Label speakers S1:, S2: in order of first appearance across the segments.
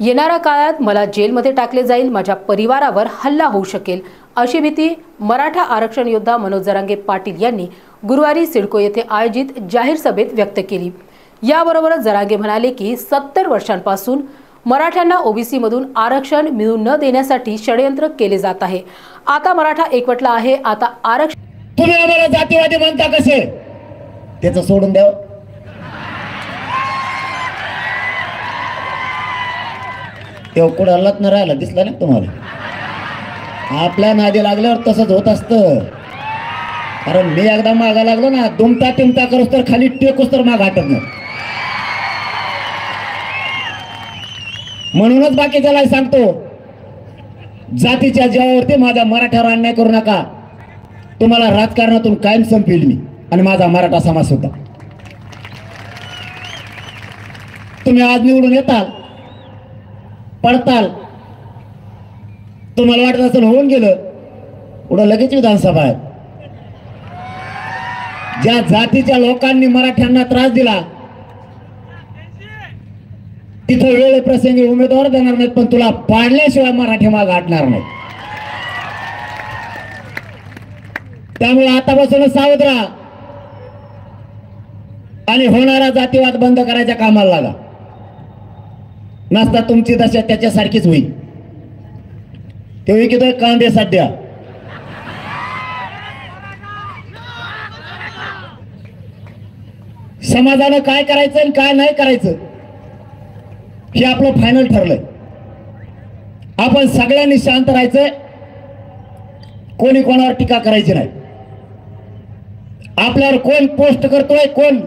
S1: येणाऱ्या काळात मला जेलमध्ये टाकले जाईल माझ्या परिवारावर हल्ला होऊ शकेल अशी भीती मराठा आरक्षण योद्धा मनोज जरांगे पाटील यांनी गुरुवारी सिडको येथे आयोजित जाहीर सभेत व्यक्त केली. याबरोबरच जरांगे म्हणाले की सत्तर वर्षांपासून मराठ्यांना ओबीसी मधून आरक्षण मिळू न देण्यासाठी षडयंत्र केले जात आहे. आता मराठा एकवटला आहे आता आरक्षण
S2: तुम्ही आम्हाला जातीवादी म्हणता कसे? त्याचं सोडून द्याव. तेव्हा कुठं हल्लात न राहिला दिसला ना तुम्हाला? आपल्या नादी लागल्यावर तसंच होत असतं. कारण मी एकदा मागा लागलो ना दुमता तिमता करूस तर खाली टेकूस तर माग हटत नाही. म्हणूनच बाकीच्याला सांगतो जातीच्या जीवावरती माझ्या मराठ्यावर अन्याय करू नका. तुम्हाला राजकारणातून कायम संपेल मी आणि माझा मराठा समाज सुद्धा. तुम्ही आज निवडून येताल पडताल. तुम्हाला वाटत असेल होऊन गेलं पुढं लगेच विधानसभा आहे. ज्या जातीच्या लोकांनी मराठ्यांना त्रास दिला तिथं वेळे प्रसंगी उमेदवार देणार नाहीत पण तुला पाडल्याशिवाय मराठी माग हटणार नाही त्यामुळे आतापासून सावध राहा. आणि होणारा जातीवाद बंद करायच्या कामाला लागा. नसता तुमची दशा त्याच्यासारखीच होईल. ते किती कांदे सध्या समाजानं काय करायचं आणि काय नाही करायचं हे आपलं फायनल ठरलंय. आपण सगळ्यांनी शांत राहायचंय कोणी कोणावर टीका करायची नाही. आपल्यावर कोण पोस्ट करतोय कोण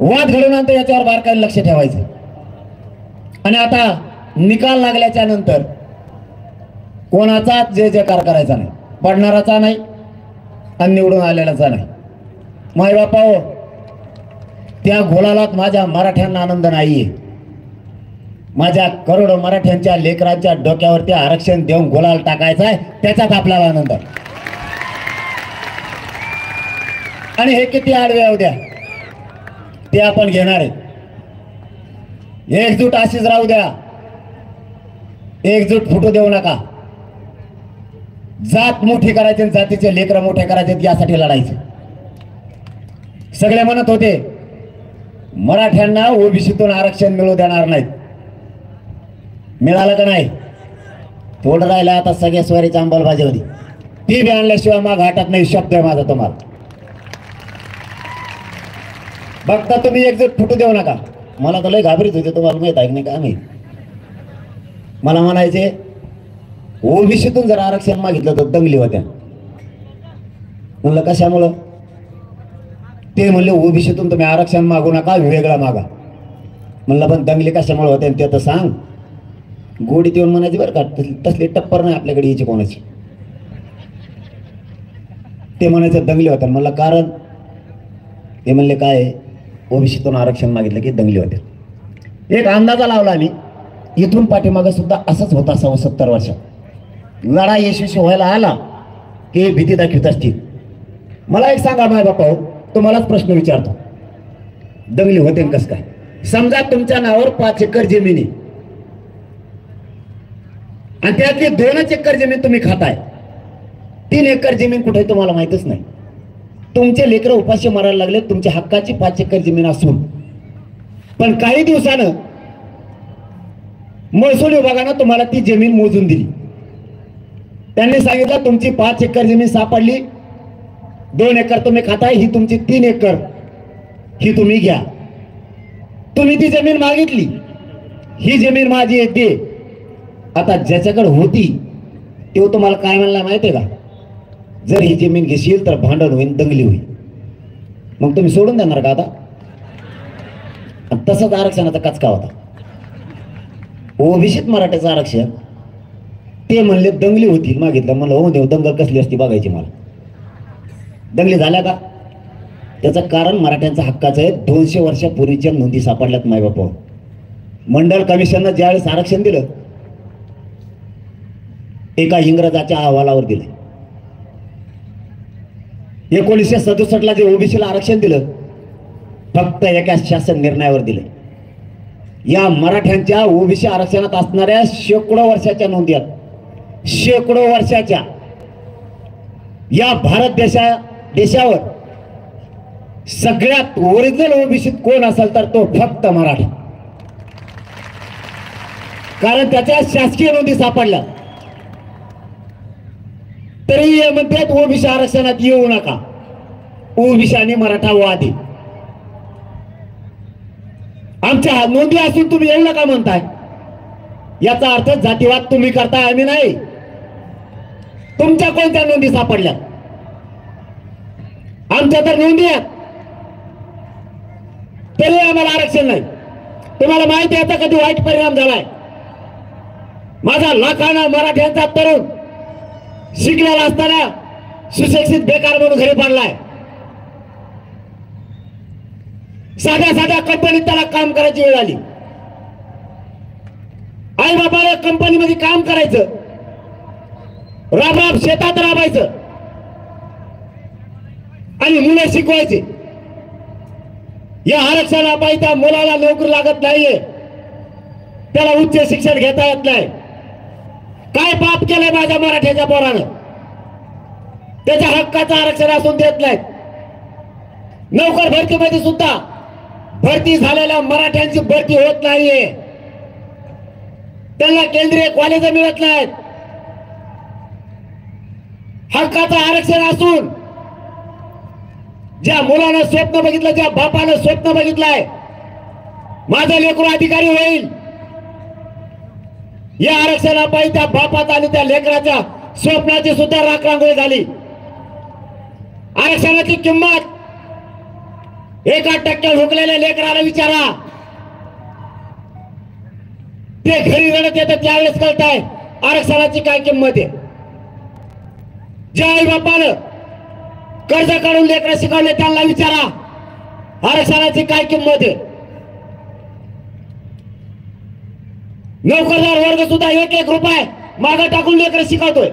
S2: वाद घडवून आणतो याच्यावर बारकाईने लक्ष ठेवायचं. आणि आता निकाल लागल्याच्या नंतर कोणाचा जे जयकार करायचा नाही पडणाराचा नाही आणि निवडून आलेलाचा नाही. माय बापा हो त्या घोलालात माझ्या मराठ्यांना आनंद नाहीये. माझ्या करोडो मराठ्यांच्या लेकरांच्या डोक्यावरती आरक्षण देऊन गोलाल टाकायचा आहे त्याच्यात आपल्याला आनंद. आणि हे किती आडवे आहे उद्या ते आपण घेणार आहे एकजूट अशीच राहू द्या. एकजूट फुटू देऊ नका. जात मोठी करायची जातीचे लेकर मोठे करायचे यासाठी लढायचे. सगळे म्हणत होते मराठ्यांना ओबीसीतून आरक्षण मिळू देणार नाहीत. मिळालं का नाही? थोडं राहिलं आता सगळ्या स्वारीची होती ती बी आणल्याशिवाय मग घाटात नाही शब्द आहे माझा तुम्हाला. बघता तुम्ही एकजूट फुटू देऊ नका. मला तर लय घाबरीत होते तुम्हाला माहीत आहे की नाही मला म्हणायचे ओबीसीतून जर आरक्षण मागितलं तर दंगली होत्या. म्हणलं कशामुळं? ते म्हणले ओबीसीतून तुम्ही आरक्षण मागू नका वेगळा मागा. म्हणलं पण दंगली कशामुळे होते ते तर सांग. गोडीत येऊन म्हणायची बरं का तसली- तसली टप्पर नाही आपल्याकडे यायची कोणाची. ते म्हणायचं दंगली होत्या. म्हणलं कारण? ते म्हणले काय? ओबीसीतून आरक्षण मागितलं की दंगली होते. एक अंदाजा लावला आम्ही. इथून पाठीमागं सुद्धा असंच होत असावं सत्तर वर्षात. लढा यशस्वी व्हायला आला की भीती दाखवित असतील. मला एक सांगा माय बापा हो, तुम्हालाच प्रश्न विचारतो. दंगली होते कस काय? समजा तुमच्या नावावर पाच एकर जमीन आहे. आणि त्यातली दोनच एकर जमीन तुम्ही खाताय. तीन एकर जमीन कुठे तुम्हाला माहितच नाही. तुमचे लेकरं उपाशी मारायला लागले तुमच्या हक्काची पाच एकर जमीन असून. पण काही दिवसानं महसूल विभागानं तुम्हाला ती जमीन मोजून दिली. त्यांनी सांगितलं तुमची पाच एकर जमीन सापडली. दोन एकर तुम्ही खाताय ही तुमची तीन एकर ही तुम्ही घ्या. तुम्ही ती जमीन मागितली. ही जमीन माझी येते आता ज्याच्याकडे होती तो तुम्हाला काय म्हणला माहितीये का? जर ही जमीन घेशील तर भांडण होईल दंगली होईल मग तुम्ही सोडून देणार का आता? तसंच आरक्षणाचा कचका होता. ओबीसीत मराठ्याचं आरक्षण ते म्हणले दंगली होती. मागितलं म्हणलं हो देव दंगल कसली असती बघायची मला. दंगली झाल्या का? त्याचं कारण मराठ्यांचा हक्काचं आहे. दोनशे वर्षापूर्वीच्या नोंदी सापडल्यात मायबापा मंडळ कमिशननं ज्यावेळेस आरक्षण दिलं एका इंग्रजाच्या अहवालावर दिलं. एकोणीसशे सदुसष्टला जे ओबीसीला आरक्षण दिलं फक्त एका शासन निर्णयावर दिलं. या मराठ्यांच्या ओबीसी आरक्षणात असणाऱ्या शेकडो वर्षाच्या नोंदी आहेत. शेकडो वर्षाच्या. या भारत देशा देशावर सगळ्यात ओरिजिनल ओबीसीत कोण असेल तर तो फक्त मराठा. कारण त्याच्या शासकीय नोंदी सापडल्या. तरी म्हणतात ओबीसी आरक्षणात येऊ नका. ओबीसी आणि मराठा वादी. आमच्या नोंदी असून तुम्ही येऊ नका म्हणताय. याचा अर्थ जातीवाद तुम्ही करताय आम्ही नाही. तुमच्या कोणत्या नोंदी सापडल्या आमच्या तर नोंदी आहेत. तरी आम्हाला आरक्षण नाही. तुम्हाला माहिती आहे कधी वाईट परिणाम झालाय. माझा लाखाना मराठ्यांचा तरुण शिकलेला असताना सुशिक्षित बेकार म्हणून घरी पडलाय. साध्या साध्या कंपनीत त्याला काम करायची वेळ आली. आई बाबाला कंपनीमध्ये काम करायचं. राबराब शेतात राबायचं. आणि मुलं शिकवायचे. या आरक्षणापायी त्या मुलाला नोकरी लागत नाहीये. त्याला उच्च शिक्षण घेता येत नाही. काय पाप केलंय माझ्या मराठ्याच्या पोरानं? त्याच्या हक्काचं आरक्षण असून देत नाहीत. नोकर भरतीमध्ये सुद्धा भरती झालेल्या मराठ्यांची भरती होत नाहीये. त्यांना केंद्रीय कॉलेज मिळत नाहीत. हक्काचं आरक्षण असून ज्या मुलानं स्वप्न बघितलं ज्या बापानं स्वप्न बघितलंय माझा लेकरू अधिकारी होईल. या आरक्षणापायी त्या बापाचा आणि त्या लेकराच्या स्वप्नाची सुद्धा राखरांगोळी झाली. आरक्षणाची किंमत एका टक्के हुकलेल्या लेकराला विचारा. ते घरी रडत येतं त्यावेळेस कळताय आरक्षणाची काय किंमत आहे. ज्या आई बापानं कर्ज काढून लेकरं शिकवले त्यांना विचारा. आरक्षणाची काय किंमत आहे? नोकरदार वर्ग सुद्धा एक एक रुपये मागे टाकून लेकर शिकवतोय.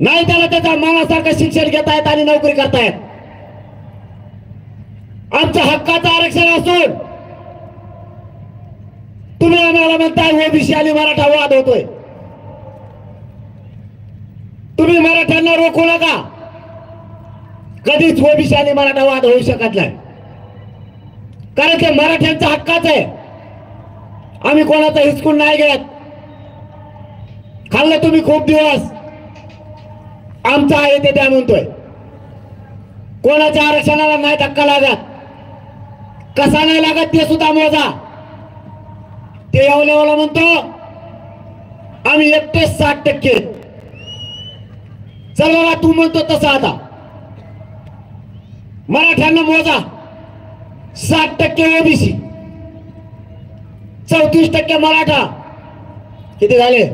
S2: नाही त्याला त्याचा मनासारखं शिक्षण घेता येत आणि नोकरी करतायत. आमचं हक्काचं आरक्षण असून तुम्ही आम्हाला म्हणताय ओबीसी आणि मराठा वाद होतोय. तुम्ही मराठ्यांना रोखू नका. कधीच ओबीसी आणि मराठा वाद होऊ शकत नाही. कारण ते मराठ्यांचा हक्काच आहे. आम्ही कोणाचा हिसकून नाही घेत. खाल्लं तुम्ही खूप दिवस. आमचं आहे ते द्या म्हणतोय. कोणाच्या आरक्षणाला नाही धक्का लागत. कसा नाही लागत ते सुद्धा मोजा. ते येवल्यावाला म्हणतो आम्ही एकटे साठ टक्के. चल तू म्हणतो तसा आता. मराठ्यांना मोजा. साठ टक्के ओबीसी. चौतीस टक्के मराठा. किती झाले?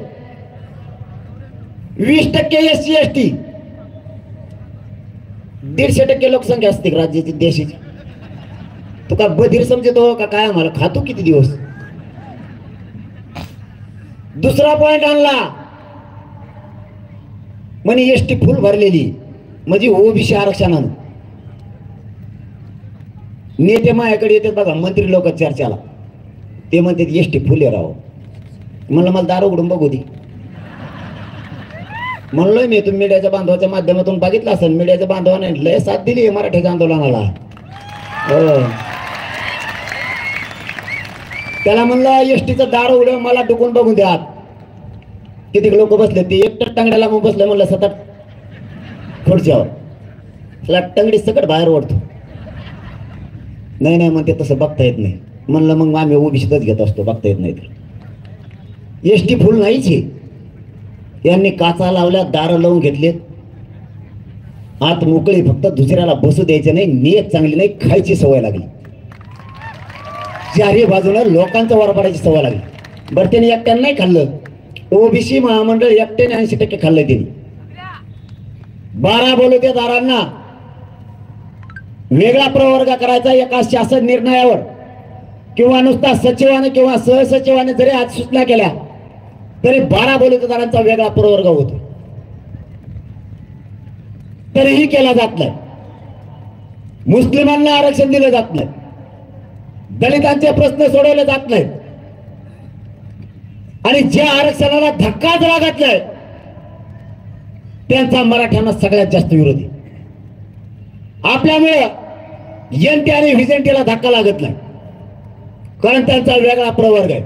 S2: वीस टक्के एस सी एस टी दीडशे टक्के लोकसंख्या असते राज्याची देशाची. तुका बधीर समजतो हो का काय आम्हाला? खातो किती दिवस? दुसरा पॉइंट आणला. म्हणे एस टी फुल भरलेली. म्हणजे ओबीसी आरक्षणानं. नेते माझ्याकडे येतात बघा मंत्री लोक चर्चाला. ते म्हणतात एस फुले राव म्हणलं मला दार उघडून बघू दे. म्हणलोय मी तुम्ही मीडियाच्या बांधवाच्या माध्यमातून बघितलं असेल मीडियाच्या बांधवाने लय साथ दिली आहे मराठीच्या आंदोलनाला. हो. त्याला म्हणलं एस दार उघड मला डुकून बघून द्या किती लोक बसले ते एकटं टांगड्याला मग बसले म्हणलं सतत खुर्च्यावर. त्याला टंगडी सकट बाहेर ओढतो. नाही नाही म्हणते तसं बघता येत नाही. म्हणलं मग आम्ही ओबीसीतच घेत असतो बघता येत नाही तर. एस टी फुल नाहीच हे. यांनी काचा लावल्या दारं लावून घेतलेत. आत मोकळी फक्त दुसऱ्याला बसू द्यायचे नाही नियत चांगली नाही खायची सवय लागली. चारही बाजूला लोकांचा वर सवय लागली. बरं त्याने एकट्यानं नाही खाल्लं. ओबीसी महामंडळ एकट्याने ऐंशी टक्के खाल्लं त्यांनी. बारा बोलू त्या दारांना. वेगळा प्रवर्ग करायचा एका शासन निर्णयावर. किंवा नुसता सचिवाने किंवा सहसचिवाने जरी आज सूचना केल्या तरी बारा बलुतेदारांचा वेगळा प्रवर्ग होतो. तरीही केला जात नाही. मुस्लिमांना आरक्षण दिलं जात नाही. दलितांचे प्रश्न सोडवले जात नाहीत आणि ज्या आरक्षणाला धक्काच लागतलाय त्यांचा मराठ्यांना सगळ्यात जास्त विरोधी. आपल्यामुळे एनटी आणि व्हिजेंटीला धक्का लागत नाही. कारण त्यांचा वेगळा प्रवर्ग आहे.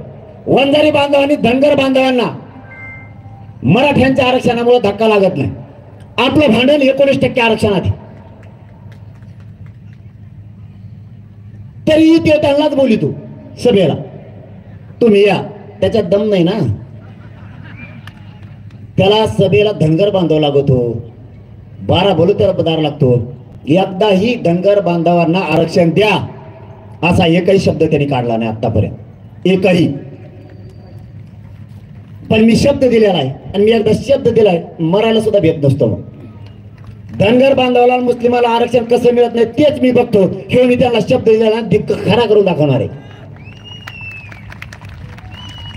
S2: वंजारी बांधवांनी धनगर बांधवांना मराठ्यांच्या आरक्षणामुळे धक्का लागत नाही. आपलं भांडण एकोणीस टक्के आरक्षणात तरीही ते त्यांनाच बोली तू सभेला. तुम्ही या त्याच्यात दम नाही ना? त्याला सभेला धनगर बांधव लागतो. बारा बोलू त्याला पदार लागतो. एकदाही धनगर बांधवांना आरक्षण द्या. असा एकही शब्द त्यांनी काढला नाही आतापर्यंत एकही. पण मी शब्द दिलेला आहे आणि मी एकदा शब्द दिलाय मरायला सुद्धा भेट नसतो मग धनगर बांधवाला मुस्लिमाला आरक्षण कसं मिळत नाही तेच मी बघतो. हे मी त्यांना शब्द दिलेला दिक्क खरा करून दाखवणार आहे.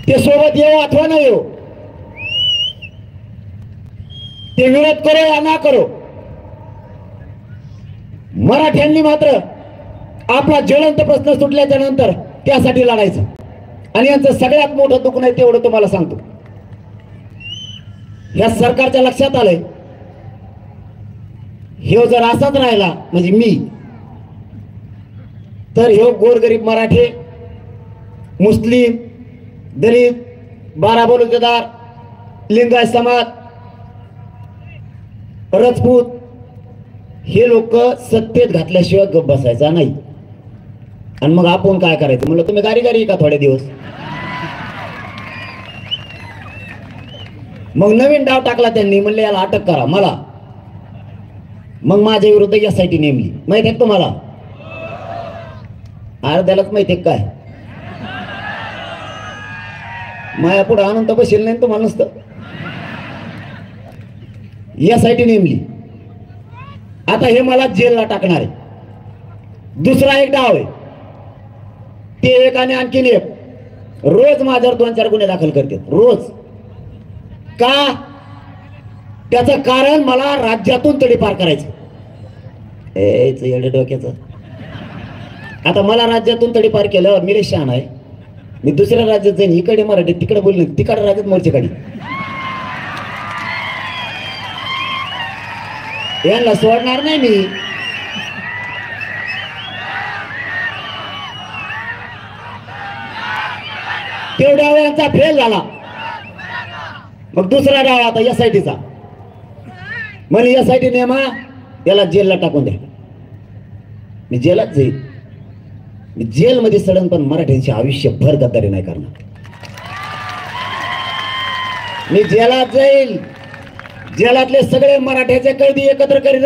S2: ते सोबत येऊ अथवा न येऊ. ते विरोध करो या ना करो. मराठ्यांनी मात्र आपला ज्वलंत प्रश्न सुटल्याच्या नंतर त्यासाठी लढायचं. आणि यांचं सगळ्यात मोठं दुखणं आहे तेवढं तुम्हाला सांगतो. या सरकारच्या लक्षात आलंय. हे जर असाच राहिला म्हणजे मी तर हे गोरगरीब मराठे मुस्लिम दलित बारा बलुतेदार लिंगायत समाज राजपूत हे लोक सत्तेत घातल्याशिवाय गप बसायचा नाही. आणि मग आपण काय करायचं? म्हणलं तुम्ही कारीगारी का थोडे दिवस? मग नवीन डाव टाकला त्यांनी म्हणले याला अटक करा मला. मग माझ्या विरुद्ध एस आय टी नेमली. माहीत आहे तुम्हाला? अर्ध्यालाच माहिती आहे काय? माया पुढे आनंद बसेल नाही तुम्हाला नसतं? एस आय टी नेमली. आता हे मला जेलला टाकणार आहे. दुसरा एक डाव आहे. ते एक आणि आणखीन एक रोज माझ्यावर दोन चार गुन्हे दाखल करते रोज. का? त्याचं कारण मला राज्यातून तडीपार करायचं. एच येडे डोक्याचं. आता मला राज्यातून तडीपार केल्यावर मी शहाण आहे. मी दुसऱ्या राज्यात जाईन इकडे मराठी तिकडे बोलले तिकडे राज्यात मोर्चेकडे. यांना सोडणार नाही मी. तेवढ्या वेळांचा फेल झाला. मग दुसरा डाव आता एस आय टीचा म्हणे एस आय टी नेमा याला जेलला टाकून द्या मी जेलात जाईल मी जेलमध्ये सडन पण मराठ्यांची आयुष्यभर गद्दारी नाही करणार. मी जेलात जाईल जेलातले सगळे मराठ्याचे कैदी एकत्र करीत